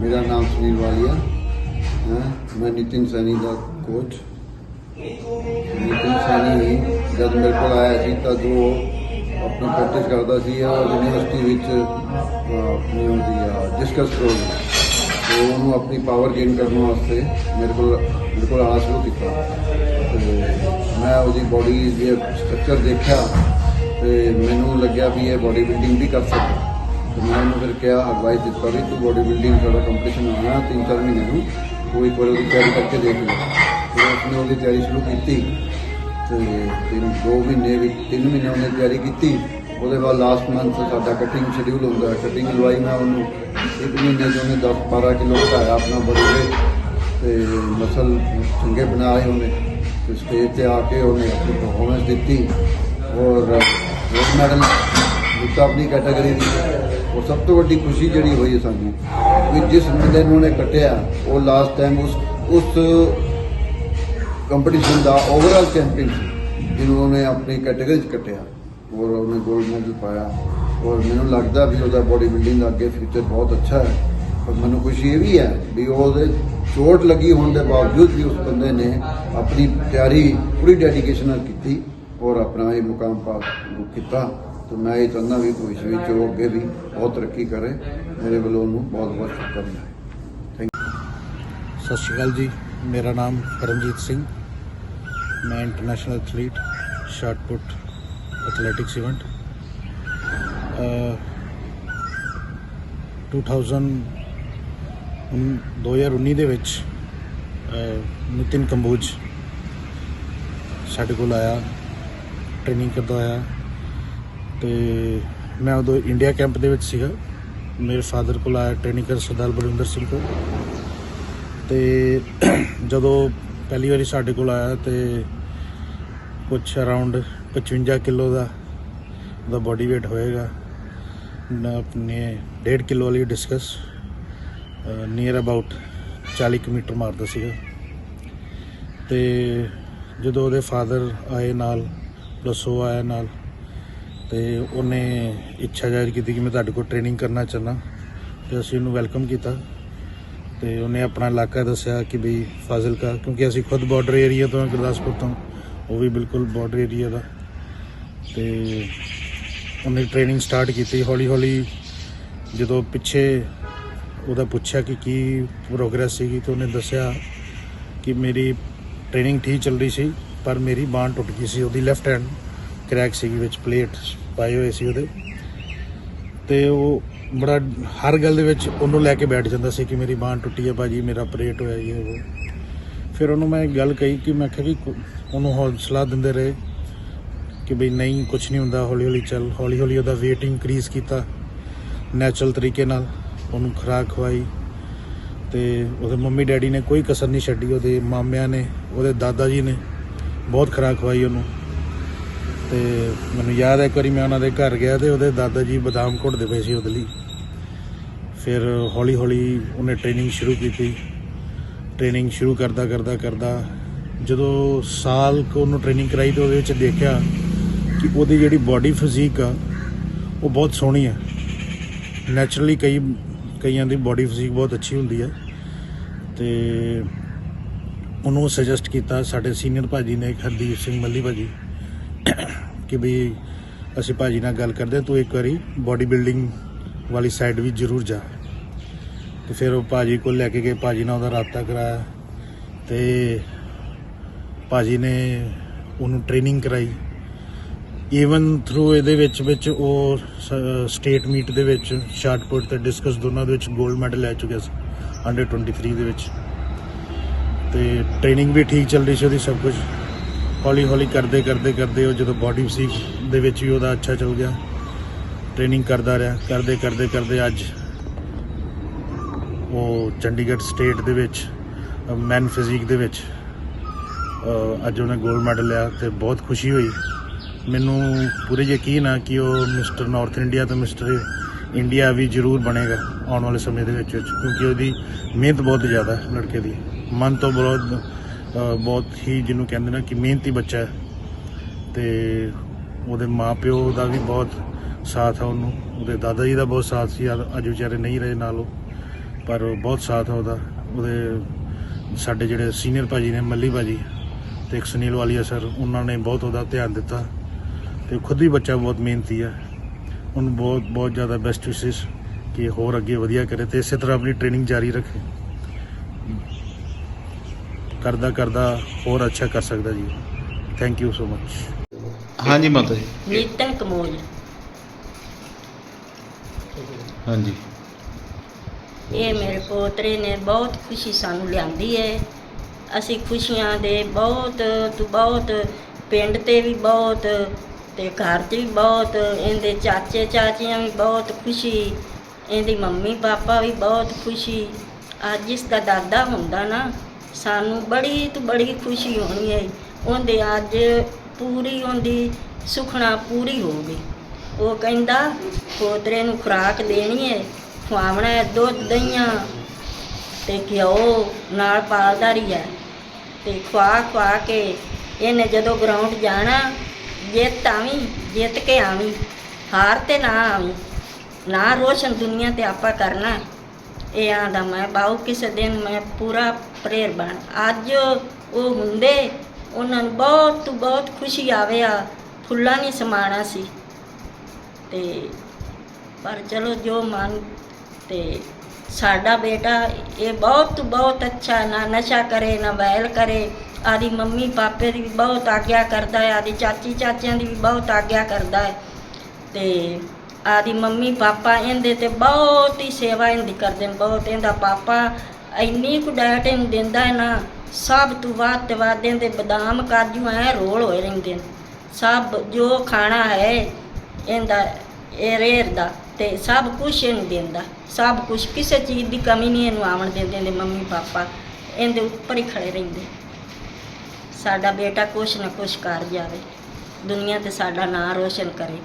ਮੇਰਾ ਨਾਮ ਸੁਨੀਲ ਵਾਲੀਆ ਹੈ? ਮੈਂ ਨਿਤਿਨ ਸੈਣੀ ਦਾ ਕੋਚ ਨਿਤਿਨ ਸੈਣੀ ਜਦ ਮੇਰੇ ਕੋਲ ਆਇਆ ਸੀ ਤਦ ਉਹ ਆਪਣੀ ਪ੍ਰੈਕਟਿਸ ਕਰਦਾ ਸੀ ਉਹ ਯੂਨੀਵਰਸਿਟੀ ਵਿੱਚ ਆਪਣੀ ਹੁੰਦੀ ਆ ਡਿਸਕਸ ਪ੍ਰੋ ਤੇ ਉਹਨੂੰ ਆਪਣੀ ਪਾਵਰ ਗੇਨ ਕਰਨ ਵਾਸਤੇ ਮੇਰੇ ਕੋਲ ਮੇਰੇ ਕੋਲ ਆਉਣਾ ਸ਼ੁਰੂ ਕੀਤਾ। ਤੇ ਮੈਂ ਉਹਦੀ ਬੋਡੀ ਦੇ ਸਟਰਕਚਰ ਦੇਖਿਆ ਤੇ ਮੈਨੂੰ ਲੱਗਿਆ ਵੀ ਇਹ ਬੋਡੀ ਬਿਲਡਿੰਗ ਵੀ ਕਰ ਸਕਦਾ। ਤੇ ਮੈਂ ਉਹਨੂੰ ਫਿਰ ਕਿਹਾ ਐਡਵਾਈਸ ਦਿੱਤਾ ਵੀ ਤੂੰ ਬੋਡੀ ਬਿਲਡਿੰਗ ਸਾਡਾ ਕੰਪੀਟੀਸ਼ਨ ਹੋਣਾ ਤਿੰਨ ਚਾਰ ਮਹੀਨੇ ਨੂੰ, ਤੂੰ ਇੱਕ ਵਾਰ ਉਹਦੀ ਤਿਆਰੀ ਕਰਕੇ ਦੇਖ ਲੈ। ਫਿਰ ਉਸਨੇ ਉਹਦੀ ਤਿਆਰੀ ਸ਼ੁਰੂ ਕੀਤੀ ਤੇ ਤਿੰਨ, ਦੋ ਮਹੀਨੇ ਵਿੱਚ ਤਿੰਨ ਮਹੀਨੇ ਉਹਨੇ ਤਿਆਰੀ ਕੀਤੀ। ਉਹਦੇ ਬਾਅਦ ਲਾਸਟ ਮੰਥ ਸਾਡਾ ਕਟਿੰਗ ਸ਼ਡਿਊਲ ਹੁੰਦਾ ਕਟਿੰਗ ਲਵਾਈ ਮੈਂ ਉਹਨੂੰ। ਇੱਕ ਮਹੀਨੇ 'ਚ ਉਹਨੇ 10 12 ਕਿਲੋ ਘਟਾਇਆ ਆਪਣਾ ਬੋਡੀ weight ਤੇ ਮਸਲ ਚੰਗੇ ਬਣਾਏ ਉਹਨੇ। ਤੇ ਸਟੇਜ ਤੇ ਆ ਕੇ ਉਹਨੇ ਆਪਣੀ ਪਰਫਾਰਮੈਂਸ ਦਿੱਤੀ। ਔਰ ਗੋਲਡ ਮੈਡਲ ਦਿੱਤਾ ਆਪਣੀ ਕੈਟਾਗਰੀ ਦੀ। ਔਰ ਸਭ ਤੋਂ ਵੱਡੀ ਖੁਸ਼ੀ ਜਿਹੜੀ ਹੋਈ ਹੈ ਸਾਨੂੰ ਵੀ ਜਿਸ ਬੰਦੇ ਨੂੰ ਉਹਨੇ ਕੱਟਿਆ, ਉਹ ਲਾਸਟ ਟਾਈਮ ਉਸ ਉਸ ਕੰਪੀਟੀਸ਼ਨ ਦਾ ਓਵਰਆਲ ਚੈਂਪੀਅਨ ਸੀ, ਜਿਹਨੂੰ ਉਹਨੇ ਆਪਣੀ ਕੈਟਾਗਰੀ 'ਚ ਕੱਟਿਆ। ਔਰ ਉਹਨੇ 골ਡ ਮੈਡਲ ਪਾਇਆ। ਔਰ ਮੈਨੂੰ ਲੱਗਦਾ ਵੀ ਉਹਦਾ ਬੋਡੀ ਬਿਲਡਿੰਗ ਦਾ ਅੱਗੇ ਫਿਊਚਰ ਬਹੁਤ ਅੱਛਾ ਹੈ। ਪਰ ਮੈਨੂੰ ਖੁਸ਼ੀ ਇਹ ਵੀ ਹੈ ਵੀ ਉਹਦੇ ਚੋਟ ਲੱਗੀ ਹੋਣ ਦੇ ਬਾਵਜੂਦ ਵੀ ਉਸ ਬੰਦੇ ਨੇ ਆਪਣੀ ਤਿਆਰੀ ਪੂਰੀ ਡੈਡੀਕੇਸ਼ਨ ਨਾਲ ਕੀਤੀ ਔਰ ਆਪਣਾ ਇਹ ਮੁਕਾਮ ਪਾ ਕੀਤਾ। ਤੇ ਮੈਂ ਇਹ ਚਾਹੁੰਦਾ ਵੀ ਭਵਿੱਖ ਵਿੱਚ ਉਹ ਅੱਗੇ ਵੀ ਬਹੁਤ ਤਰੱਕੀ ਕਰੇ। ਮੇਰੇ ਵੱਲੋਂ ਉਹਨੂੰ ਬਹੁਤ ਬਹੁਤ ਸ਼ੁਕਰੀਆ ਸਤਿ ਸ਼੍ਰੀ ਅਕਾਲ ਜੀ। ਮੇਰਾ ਨਾਮ ਕਰਮਜੀਤ ਸਿੰਘ। ਮੈਂ international athlete shot put athletics event ਅ 2000 ਉਨ- 2019 ਦੇ ਵਿੱਚ ਨਿਤਿਨ ਕੰਬੋਜ ਸਾਡੇ ਕੋਲ ਆਇਆ ਟ੍ਰੇਨਿੰਗ ਕਰਦਾ ਆਇਆ ਤੇ ਮੈਂ ਉਦੋਂ ਇੰਡੀਆ ਕੈਂਪ ਦੇ ਵਿੱਚ ਸੀਗਾ। ਮੇਰੇ ਫਾਦਰ ਕੋਲ ਆਇਆ ਟ੍ਰੇਨਿੰਗ ਕਰ ਸਰਦਾਰ ਬਲਵਿੰਦਰ ਸਿੰਘ ਕੋਲ। ਤੇ ਜਦੋਂ ਪਹਿਲੀ ਵਾਰੀ ਸਾਡੇ ਕੋਲ ਆਇਆ ਤੇ ਕੁਝ ਅਰਾਊਂਡ 55 ਕਿਲੋ ਦਾ ਦਾ ਬਾਡੀ weight ਹੋਏਗਾ। ਆਪਣੇ 1.5 ਕਿਲੋ ਵਾਲੀ ਡਿਸਕਸ ਨੀਅਰ ਅਬਾਊਟ 40 ਕੁ ਮੀਟਰ ਮਾਰਦਾ ਸੀਗਾ। ਤੇ ਜਦੋਂ ਉਹਦੇ ਫਾਦਰ ਆਏ ਨਾਲ ਪਲੱਸ ਉਹ ਆਇਆ ਨਾਲ ਤੇ ਉਹਨੇ ਇੱਛਾ ਜ਼ਾਹਿਰ ਕੀਤੀ ਕਿ ਮੈਂ ਤੁਹਾਡੇ ਕੋਲ ਟ੍ਰੇਨਿੰਗ ਕਰਨਾ ਚਾਹੁੰਦਾ। ਤੇ ਅਸੀਂ ਉਹਨੂੰ ਵੈਲਕਮ ਕੀਤਾ। ਤੇ ਉਹਨੇ ਆਪਣਾ ਇਲਾਕਾ ਦੱਸਿਆ ਕਿ ਬਈ ਫਾਜ਼ਿਲਕਾ ਕਿਉਂਕਿ ਅਸੀਂ ਖੁਦ ਬਾਰਡਰ ਏਰੀਆ ਤੋਂ ਹਾਂ, ਗੁਰਦਾਸਪੁਰ ਤੋਂ। ਉਹ ਵੀ ਬਿਲਕੁਲ ਬਾਰਡਰ ਏਰੀਆ ਦਾ। ਤੇ ਉਹਨੇ ਟ੍ਰੇਨਿੰਗ ਸਟਾਰਟ ਕੀਤੀ। ਹੌਲੀ ਹੌਲੀ ਜਦੋਂ ਪਿੱਛੇ ਉਹਦਾ ਪੁੱਛਿਆ ਕਿ ਕੀ ਪ੍ਰੋਗਰੈਸ ਸੀਗੀ ਤੇ ਉਹਨੇ ਦੱਸਿਆ ਕਿ ਮੇਰੀ ਟ੍ਰੇਨਿੰਗ ਠੀਕ ਚੱਲ ਰਹੀ ਸੀ ਪਰ ਮੇਰੀ ਬਾਂਹ ਟੁੱਟ ਗਈ ਸੀ ਉਹਦੀ ਲੈਫਟ ਹੈਂਡ ਕ੍ਰੈਕ ਸੀਗੀ ਵਿੱਚ ਪਲੇਟ ਪਾਏ ਹੋਏ ਸੀ ਉਹਦੇ। ਤੇ ਉਹ ਬੜਾ, ਹਰ ਗੱਲ ਦੇ ਵਿੱਚ ਉਹਨੂੰ ਲੈ ਕੇ ਬੈਠ ਜਾਂਦਾ ਸੀ ਕਿ ਮੇਰੀ ਬਾਂਹ ਟੁੱਟੀ ਹੈ ਭਾਜੀ, ਮੇਰਾ ਆਪਰੇਟ ਹੋਇਆ ਇਹ ਉਹ। ਫਿਰ ਉਹਨੂੰ ਮੈਂ ਇੱਕ ਗੱਲ ਕਹੀ ਕਿ ਮੈਂ ਕਿਹਾ ਕਿ ਕੋ- ਉਹਨੂੰ ਹੌਸਲਾ ਦਿੰਦੇ ਰਹੇ ਕਿ ਬਈ ਨਹੀਂ ਕੁਝ ਨਹੀਂ ਹੁੰਦਾ, ਹੌਲੀ ਹੌਲੀ ਚੱਲ, ਹੌਲੀ ਹੌਲੀ ਉਹਦਾ weight ਇਨਕਰੀਜ਼ ਕੀਤਾ ਨੈਚੁਰਲ ਤਰੀਕੇ ਨਾਲ, ਉਹਨੂੰ ਖੁਰਾਕ ਖਵਾਈ। ਤੇ ਉਹਦੇ ਮੰਮੀ ਡੈਡੀ ਨੇ ਕੋਈ ਕਸਰ ਨਹੀਂ ਛੱਡੀ, ਉਹਦੇ ਮਾਮਿਆਂ ਨੇ, ਉਹਦੇ ਦਾਦਾ ਜੀ ਨੇ ਬਹੁਤ ਖੁਰਾਕ ਖਵਾਈ ਉਹਨੂੰ। ਤੇ ਮੈਨੂੰ ਯਾਦ ਹੈ ਇੱਕ ਵਾਰੀ ਮੈਂ ਉਹਨਾਂ ਦੇ ਘਰ ਗਿਆ ਤੇ ਉਹਦੇ ਦਾਦਾ ਜੀ ਬਦਾਮ ਘੁੱਟਦੇ ਪਏ ਸੀ ਉਹਦੇ ਲਈ। ਫਿਰ ਹੌਲੀ ਹੌਲੀ ਉਹਨੇ ਟ੍ਰੇਨਿੰਗ ਸ਼ੁਰੂ ਕੀਤੀ। ਟ੍ਰੇਨਿੰਗ ਸ਼ੁਰੂ ਕਰਦਾ ਕਰਦਾ ਕਰਦਾ ਜਦੋਂ ਸਾਲ ਕੋ ਉਹਨੂੰ ਟ੍ਰੇਨਿੰਗ ਕਰਾਈ ਤੇ ਉਹਦੇ ਵਿੱਚ ਦੇਖਿਆ ਕਿ ਉਹਦੀ ਜਿਹੜੀ ਬਾਡੀ ਫਿਜ਼ੀਕ ਆ, ਉਹ ਬਹੁਤ ਸੋਹਣੀ ਆ। ਨੈਚੁਰਲੀ ਕਈ, ਕਈਆਂ ਦੀ ਬਾਡੀ ਫਿਜ਼ੀਕ ਬਹੁਤ ਅੱਛੀ ਹੁੰਦੀ ਹੈ ਤੇ ਉਹਨੂੰ ਸੁਜੈਸਟ ਕੀਤਾ ਸਾਡੇ ਸੀਨੀਅਰ ਭਾਜੀ ਨੇ ਹਰਦੀਪ ਸਿੰਘ ਮੱਲੀ ਭਾਜੀ। ਕਿ ਵੀ ਅਸੀਂ ਭਾਜੀ ਨਾਲ ਗੱਲ ਕਰਦੇ ਹਾਂ, ਤੂੰ ਇੱਕ ਵਾਰੀ ਬਾਡੀ ਬਿਲਡਿੰਗ ਵਾਲੀ ਸਾਈਡ ਵੀ ਜ਼ਰੂਰ ਜਾ। ਤੇ ਫਿਰ ਉਹ ਭਾਜੀ ਕੋਲ ਲੈ ਕੇ ਗਏ ਭਾਜੀ ਨਾਲ ਉਹਦਾ ਰਾਬਤਾ ਕਰਾਇਆ। ਤੇ ਭਾਜੀ ਨੇ ਉਹਨੂੰ ਟ੍ਰੇਨਿੰਗ ਕਰਾਈ। ਈਵਨ ਥਰੂ ਇਹਦੇ ਵਿੱਚ ਵਿੱਚ ਉਹ ਸਟੇਟ ਮੀਟ ਦੇ ਵਿੱਚ ਸ਼ਾਰਟ ਪੁੱਟ ਤੇ ਡਿਸਕਸ ਦੋਨਾਂ ਦੇ ਵਿੱਚ 골ਡ ਮੈਡਲ ਲੈ ਚੁੱਕਿਆ ਸੀ ਅੰਡਰ 23 ਦੇ ਵਿੱਚ। ਤੇ ਟ੍ਰੇਨਿੰਗ ਵੀ ਠੀਕ ਚੱਲ ਰਹੀ ਸੀ ਉਹਦੀ ਸਭ ਕੁਝ। ਹੌਲੀ ਹੌਲੀ ਕਰਦੇ ਕਰਦੇ ਕਰਦੇ ਉਹ ਜਦੋਂ ਬਾਡੀ ਫਿਜ਼ੀਕ ਦੇ ਵਿੱਚ ਵੀ ਉਹਦਾ ਅੱਛਾ ਚੱਲ ਗਿਆ। ਟ੍ਰੇਨਿੰਗ ਕਰਦਾ ਰਿਹਾ। ਕਰਦੇ ਕਰਦੇ ਕਰਦੇ ਅੱਜ ਉਹ ਚੰਡੀਗੜ੍ਹ ਸਟੇਟ ਦੇ ਵਿੱਚ ਮੈਨ ਫਿਜ਼ੀਕ ਦੇ ਵਿੱਚ ਅੱਜ ਉਹਨੇ 골ਡ ਮੈਡਲ ਲਿਆ ਤੇ ਬਹੁਤ ਖੁਸ਼ੀ ਹੋਈ। ਮੈਨੂੰ ਪੂਰੇ ਯਕੀਨ ਆ ਕਿ ਉਹ ਮਿਸਟਰ ਨਾਰਥ ਇੰਡੀਆ ਤੇ ਮਿਸਟਰ ਇੰਡੀਆ ਵੀ ਜ਼ਰੂਰ ਬਣੇਗਾ ਆਉਣ ਵਾਲੇ ਸਮੇਂ ਦੇ ਵਿੱਚ, ਕਿਉਂਕਿ ਉਹਦੀ ਮਿਹਨਤ ਬਹੁਤ ਜ਼ਿਆਦਾ ਹੈ ਲੜਕੇ ਦੀ। ਮਨ ਤੋਂ ਬਹੁਤ ਬਹੁਤ ਹੀ ਜਿਹਨੂੰ ਕਹਿੰਦੇ ਨਾ ਕਿ ਮਿਹਨਤੀ ਬੱਚਾ ਹੈ। ਤੇ ਉਹਦੇ ਮਾਪਿਓ ਦਾ ਵੀ ਬਹੁਤ ਸਾਥ ਆ ਉਹਨੂੰ। ਉਹਦੇ ਦਾਦਾ ਜੀ ਦਾ ਬਹੁਤ ਸਾਥ ਸੀ ਅੱਜ ਅੱਜ ਵਿਚਾਰੇ ਨਹੀਂ ਰਹੇ ਨਾਲ ਉਹ। ਪਰ ਬਹੁਤ ਸਾਥ ਆ ਉਹਦਾ। ਉਹਦੇ ਸਾਡੇ ਜਿਹੜੇ ਸੀਨੀਅਰ ਭਾਜੀ ਨੇ, ਮੱਲੀ ਭਾਜੀ ਤੇ ਇੱਕ ਸੁਨੀਲ ਵਾਲੀਆ ਸਰ, ਉਹਨਾਂ ਨੇ ਬਹੁਤ ਉਹਦਾ ਧਿਆਨ ਦਿੱਤਾ। ਤੇ ਖੁਦ ਵੀ ਬੱਚਾ ਬਹੁਤ ਮਿਹਨਤੀ ਆ। ਉਹਨੂੰ ਬਹੁਤ ਬਹੁਤ ਜ਼ਿਆਦਾ ਬੈਸਟ ਵਿਸ਼ੇਸ ਕਿ ਹੋਰ ਅੱਗੇ ਵਧੀਆ ਕਰੇ ਤੇ ਇਸੇ ਤਰ੍ਹਾਂ ਆਪਣੀ ਟ੍ਰੇਨਿੰਗ ਜਾਰੀ ਰੱਖੇ। ਕਰਦਾ ਕਰਦਾ ਹੋਰ ਅੱਛਾ ਕਰ ਸਕਦਾ ਜੀ। ਥੈਂਕ ਯੂ ਸੋ ਮਚ ਹਾਂਜੀ ਮਾਤਾ ਜੀ। ਨੀਤਨ ਕਮੋਜ। ਹਾਂਜੀ। ਇਹ ਮੇਰੇ ਪੋਤਰੇ ਨੇ ਬਹੁਤ ਖੁਸ਼ੀ ਸਾਨੂੰ ਲਿਆਂਦੀ ਹੈ ਅਸੀਂ ਖੁਸ਼ੀਆਂ ਦੇ ਬਹੁਤ ਤੋਂ ਬਹੁਤ ਪਿੰਡ ਤੇ ਵੀ ਬਹੁਤ ਤੇ ਘਰ 'ਚ ਵੀ ਬਹੁਤ ਇਹਦੇ ਚਾਚੇ ਚਾਚੀਆਂ ਵੀ ਬਹੁਤ ਖੁਸ਼ੀ ਇਹਦੀ ਮੰਮੀ ਪਾਪਾ ਵੀ ਬਹੁਤ ਖੁਸ਼ੀ। ਅੱਜ ਇਸ ਦਾ ਦਾਦਾ ਹੁੰਦਾ ਨਾ। ਸਾਨੂੰ ਬੜੀ ਤੋਂ ਬੜੀ ਖੁਸ਼ੀ ਹੋਣੀ ਹੈ ਉਹਦੇ ਅੱਜ ਪੂਰੀ ਉਹਦੀ ਸੁਖਣਾ ਪੂਰੀ ਹੋ ਗਈ। ਉਹ ਕਹਿੰਦਾ, ਪੋਤਰੇ ਨੂੰ ਖੁਰਾਕ ਦੇਣੀ ਹੈ, ਖਵਾਉਣਾ ਹੈ, ਦੁੱਧ ਦਹੀਆਂ ਤੇ ਘਿਓ ਨਾਲ ਪਾਲਦਾਰੀ ਹੈ। ਤੇ ਖਵਾ ਖਵਾ ਕੇ ਇਹਨੇ ਜਦੋਂ ਗਰਾਊਂਡ ਜਾਣਾ, ਜਿੱਤ ਆਵੀਂ, ਜਿੱਤ ਕੇ ਆਵੀਂ, ਹਾਰ ਤੇ ਨਾ ਆਵੀਂ, ਨਾ ਰੋਸ਼ਨ ਦੁਨੀਆ ਤੇ ਆਪਾਂ ਕਰਨਾ ਇਹ ਦਾ ਮੈਂ ਬਾਹੂ ਕਿਸੇ ਦਿਨ ਮੈਂ ਪੂਰਾ ਪ੍ਰੇਰ ਬਣ। ਅੱਜ ਉਹ ਹੁੰਦੇ, ਉਹਨਾਂ ਨੂੰ ਬਹੁਤ ਤੋਂ ਬਹੁਤ ਖੁਸ਼ੀ ਆਵੇ ਆ, ਫੁੱਲਾਂ ਨਹੀਂ ਸਮਾਣਾ ਸੀ। ਤੇ ਪਰ ਚਲੋ ਜੋ ਮਨ ਤੇ ਸਾਡਾ ਬੇਟਾ, ਇਹ ਬਹੁਤ ਤੋਂ ਬਹੁਤ ਅੱਛਾ, ਨਾ ਨਸ਼ਾ ਕਰੇ, ਨਾ ਵੈਲ ਕਰੇ। ਆਦੀ ਮੰਮੀ ਪਾਪੇ ਦੀ ਵੀ ਬਹੁਤ ਆਗਿਆ ਕਰਦਾ ਹੈ, ਆਦੀ ਚਾਚੀ ਚਾਚਿਆਂ ਦੀ ਵੀ ਬਹੁਤ ਆਗਿਆ ਕਰਦਾ ਹੈ। ਤੇ ਆਦੀ ਮੰਮੀ, ਪਾਪਾ ਇਹਦੇ ਤੇ ਬਹੁਤ ਹੀ ਸੇਵਾ ਇਹਦੀ ਕਰਦੇ ਨੇ, ਬਹੁਤ ਇਹਦਾ ਪਾਪਾ ਇੰਨੀ ਕੁ ਡਾਇਟ ਇਹਨੂੰ ਦਿੰਦਾ ਹੈ ਨਾ, ਸਭ ਤੋਂ ਵੱਧ ਤੇ ਵੱਧ ਇਹਦੇ ਬਦਾਮ, ਕਾਜੂ ਐ ਰੋਲ ਹੋਏ ਰਹਿੰਦੇ ਨੇ। ਸਭ ਜੋ ਖਾਣਾ ਹੈ ਇਹਦਾ, ਇਹ ਰੇਰ ਦਾ ਤੇ ਸਭ ਕੁਝ ਇਹਨੂੰ ਦਿੰਦਾ। ਸਭ ਕੁਝ ਕਿਸੇ ਚੀਜ਼ ਦੀ ਕਮੀ ਨਹੀਂ ਇਹਨੂੰ ਆਵਣ ਦਿੰਦੇ ਨੇ ਮੰਮੀ, ਪਾਪਾ, ਇਹਦੇ ਉੱਪਰ ਹੀ ਖੜੇ ਰਹਿੰਦੇ। ਸਾਡਾ ਬੇਟਾ ਕੁਛ ਨਾ ਕੁਛ ਕਰ ਜਾਵੇ, ਦੁਨੀਆ ਤੇ ਸਾਡਾ ਨਾਂ ਰੋਸ਼ਨ ਕਰੇ।